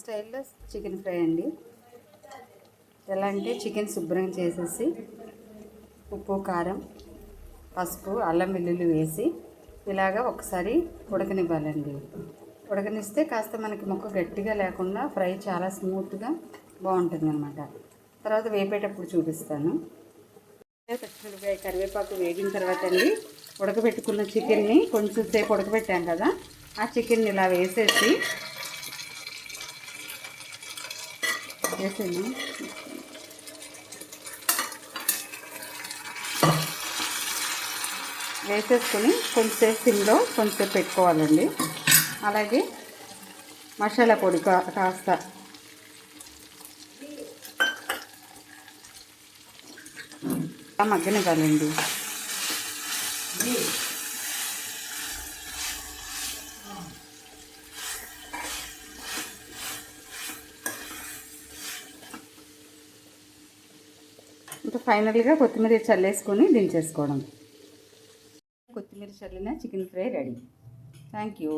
స్టైల్లో chicken fry అండి. ఎలా అంటే చికెన్ శుభ్రం చేసేసి ఉప్పు కారం పసుపు అల్లం వెల్లుల్లి వేసి ఇలాగా ఒకసారి ఉడకనివ్వాలండి. ఉడకనిస్తే కాస్త మనకి ముక్క గట్టిగా లేకుండా ఫ్రై చాలా స్మూత్గా బాగుంటుంది అనమాట తర్వాత వేపేటప్పుడు చూపిస్తాను. పచ్చిమిరపకాయ కరివేపాకు వేగిన తర్వాత అండి ఉడకబెట్టుకున్న చికెన్ని కొంచెం సేపు ఉడకబెట్టాం కదా ఆ చికెన్ని ఇలా వేసేసి వేసాను వేసేసుకొని కొంచెంసేపు సిమ్లో కొంచెంసేపు పెట్టుకోవాలండి. అలాగే మసాలా పొడి కాస్త. మగ్గనివ్వాలండి. ఇంకా ఫైనల్గా కొత్తిమీర చల్లేసుకొని దించేసుకోవడం. కొత్తిమీర చల్లిన chicken fry ready. Thank you.